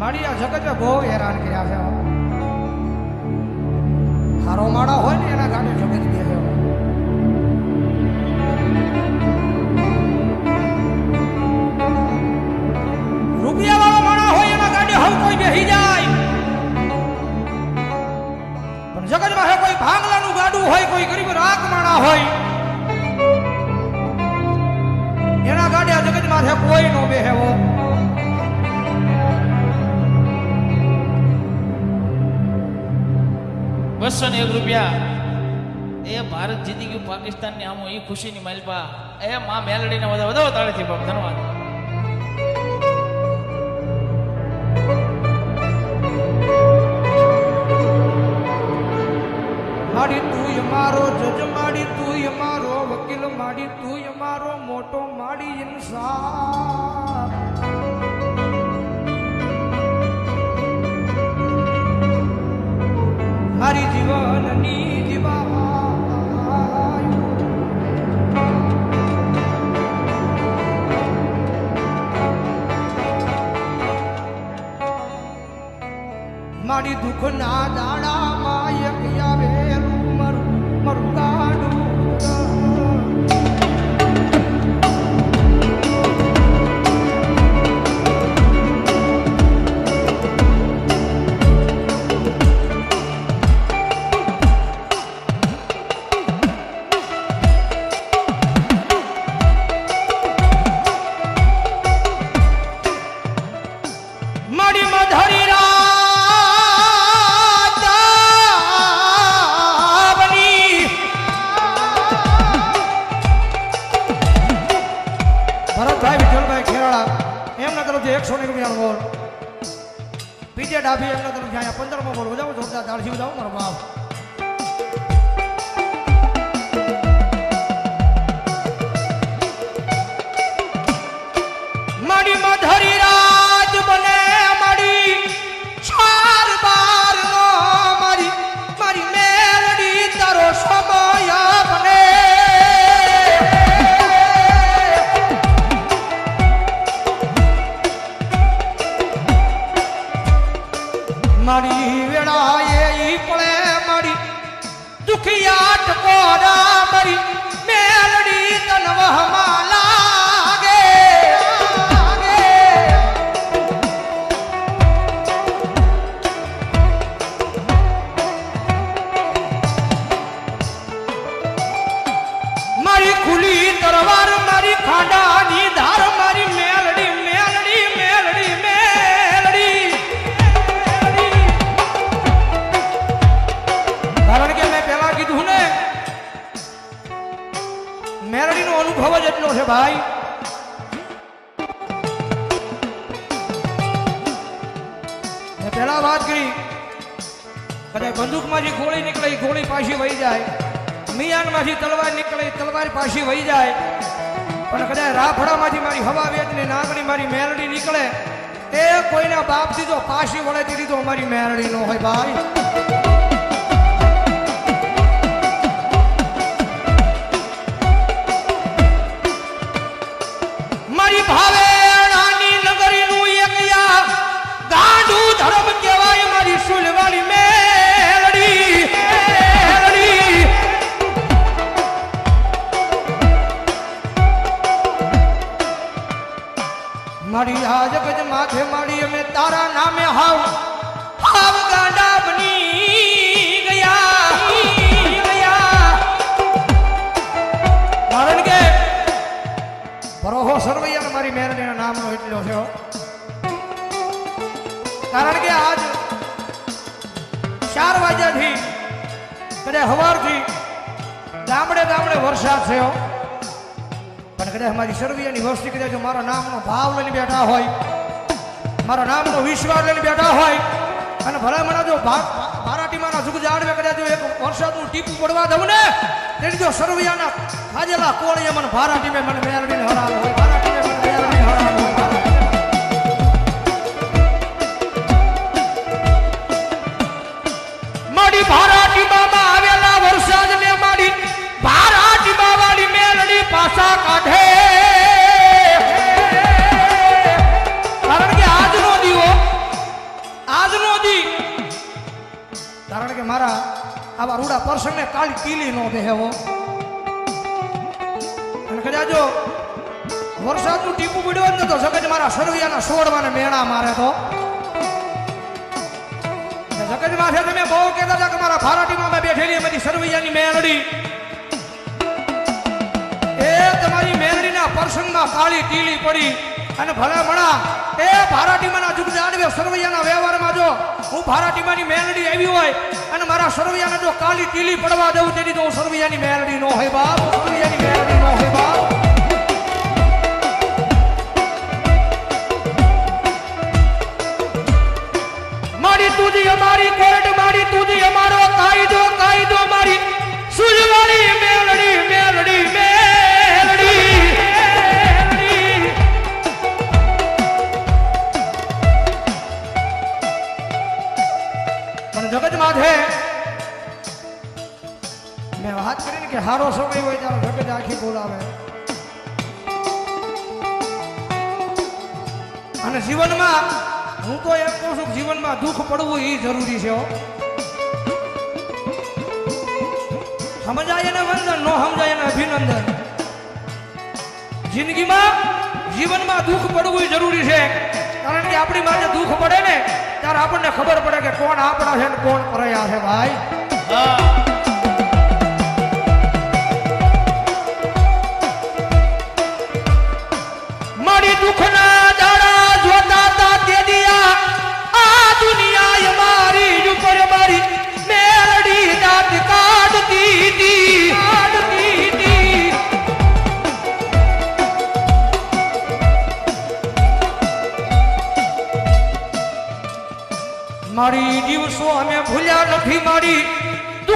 મારી આ જગતને બહુ હેરાન કર્યા છે. હારો માળા હોય ને એના ગાડે જગત બે રૂપિયા વાળો માણા હોય એના ગાડે હવ કોઈ બેહી જાય. પણ જગતમાં હે કોઈ ભાંગલાનું ગાડું હોય, કોઈ ગરીબ રાખ માણા હોય, એના ગાડે આ જગતમાં છે કોઈ નો બેહેવો. બસો ને એક રૂપિયા? એ ભારત જીતી ગયું પાકિસ્તાનની આમ એ ખુશીની માલપા એ માં મેલડીને બધા વધાવો તાળીથી બાપ ધન્યવાદ માડી તું મારો જજ માડી તું મારો વકીલ માડી તું મારો મોટો માડી ઇન્સાફ મારી ભરતભાઈ વિઠ્ઠલભાઈ ખેરાળા, એમના તરફથી એકસો ને રૂપિયાનો બોલ. પીજે ડાભી એમના તરફથી અહીંયા પંદરમો બોલ. વધાવો જોરદાર તાળસી વધાવો મારો બાપ. ઈ પાછી વહી જાય. પણ કદાચ રાફડામાંથી મારી હવા વેચની નાગણી મારી મેરડી નીકળે. એ કોઈના બાપ દીધો પાછી વળે દીધી તો અમારી મેરડી નો હોય ભાઈ. મારી આજ જગત માથે માડી અમે તારા નામે હાવ. હાવ ગાંડા બની ગયા ગયા. કારણ કે ભરોહો સરવૈયા મારી મેરણીના નામનો એટલો છે કારણ કે આજ ચાર વાગ્યાથી, કદાચ હવારથી ગામડે ગામડે વરસાદ થયો પણ કદાચ અમારી સરવૈયાની વસ્તી કદાચ મારા નામનો ભાવ લઈને બેઠા હોય, મારા નામનો વિશ્વાસ લઈને બેઠા હોય, અને ભલા મને જો ભારાટીમાના જુગ જાડવે કદાચ એક વરસાદનું ટીપું પડવા દઉં ને, તેની જો સર્વિયાના ખાજેલા કોળીએ મને ભારાટીમે મને મેળવીને હરાવો હોય. રૂડા પરસને કાળી કીલી નો બેહવો. અને કદાચ જો વરસાદનું ટીપું પીડ્યો હોત ને તો જગત મારા સરવૈયાના સોળમાં મેળા મારે તો. જગજ માથે તમે બહુ કહેતા હતા કે મારા ફારાટીમાં મેં બેઠેલી બધી સરવૈયાની મેળડી એ તમારી મેળડીના પ્રસંગમાં કાળી ટીલી પડી. અને ભલે ભણા એ ભારાટીમાના જુગ સરવૈયાના વ્યવહારમાં જો હું ભારાટીમાની મેલડી આવી હોય અને મારા સરવૈયાને જો કાલી ટીલી પડવા દઉં તેની તો હું સરવૈયાની મેલડી નો હોય બાપ, સરવૈયાની મેલડી નો હોય બાપ. મારી તુજી અમારી કોર્ટ મારી તુજી અમારો ત્યારે બોલાવે. અને જીવનમાં, હું તો એમ કહું છું જીવનમાં દુઃખ પડવું એ જરૂરી છે સમજાય એને વંદન નો સમજાય એને અભિનંદન. જિંદગીમાં જીવનમાં દુઃખ પડવું જરૂરી છે. કારણ કે આપણી માટે દુઃખ પડે ને, ત્યારે આપણને ખબર પડે કે કોણ આપણા છે ને કોણ પરયા છે, ભાઈ. હા.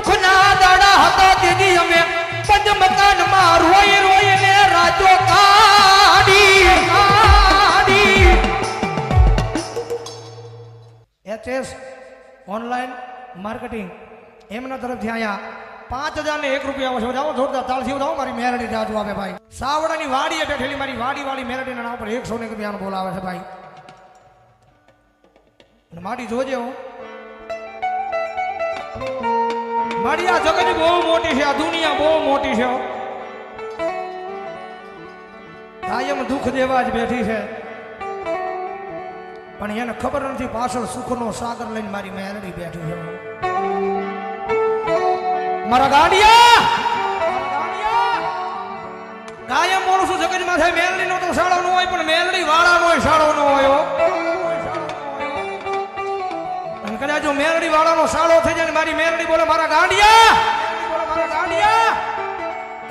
દુઃખના દાડા હતા તેથી અમે પંચ મકાનમાં રોઈ રોઈને રાજો કાઢી કાઢી. HS online marketing. એમના તરફથી અહીંયા પાંચ હજાર ને એક રૂપિયા આવશે જાઓ, જોરદાર તાળથી જાઓ, મારી મેરડી રાજુ આવે ભાઈ. સાવડાની વાડીએ બેઠેલી મારી વાડી વાળી મેરડીના નામ પર એકસો ને રૂપિયાનો બોલાવે છે ભાઈ. માડી જોજે હું. માડી આ જગત બહુ મોટી છે, આ દુનિયા બહુ મોટી છે. કાયમ દુઃખ દેવા જ બેઠી છે પણ એને ખબર નથી પાછળ સુખનો સાગર લઈને મારી મેરડી બેઠી છે મારા ગાડિયા મારા! કાયમ બોલું છું જગત થાય મેલડી નો તો શાળો ન હોય, પણ મેલડી વાળા નો શાળો ન હોય જો મેરડી વાળાનો સાળો થઈ જાય મારી મેરડી બોલે, મારા ગાંડિયા ગાંડિયા.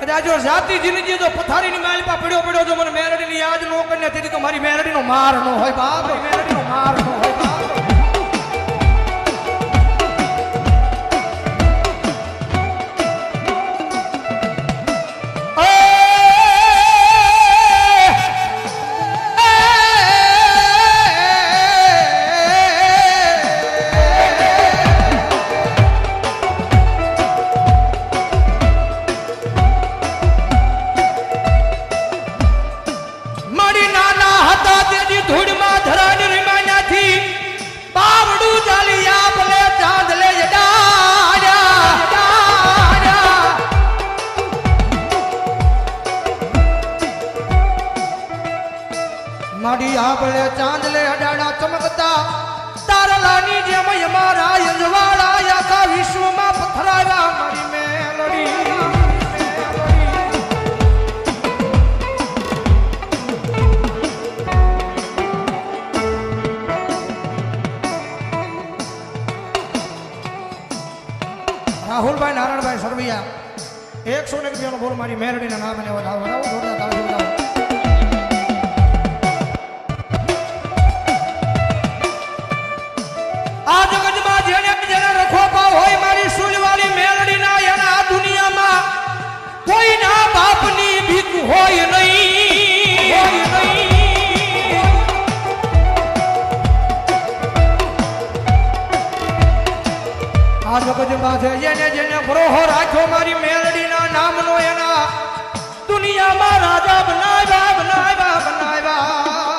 કદાચ જો જાતિ જિંદગી જો પથારીની માલપા પડ્યો પડ્યો જો મને મેરડીની યાદ ન કરીને, તેથી તો મારી મેરડીનો માર ન હોય, બાપ, મારી મેરડીનો માર ન હોય. માડી ચાંદલે અડાડા ચમકતા, તારલાની જેમ અમારા યજવાળા આખા વિશ્વમાં પથરાવ્યા મારી મેલડી. રાહુલભાઈ, નારાયણભાઈ, સરવૈયા, એકસો ને રૂપિયાનો બોલ મારી મેરડીના નામે વધાવો વધાવો, જોરદાર તાળી હોય નહીં. હોય નહીં. આ જગતમાં છે, જેને જેને ગ્રોહો રાખ્યો મારી મેલડીના નામનો એના, દુનિયામાં રાજા બનાવ્યા બનાવ્યા બનાવ્યા.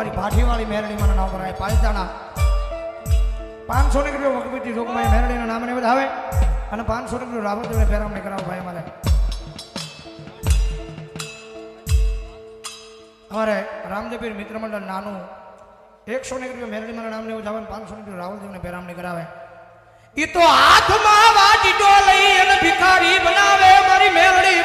મારી ભાઠીવાળી મેરડીમાં નામ કરાય પાલિતાણા પાંચસો નીકળ્યો રૂપિયા વકબીટી જોગમાં મેરડીના નામને બધા આવે. અને પાંચસો ને રૂપિયા રાવતદેવને ફેરામણી કરાવો ભાઈ અમારે. અમારે રામદેવીર મિત્ર મંડળ નાનું એકસો ને રૂપિયા મારા નામને એવું જાવે પાંચસો ને રાવલદેવને ફેરામણી કરાવે. એ તો હાથમાં વાટીટો લઈ અને ભિખારી બનાવે, મારી મેલડી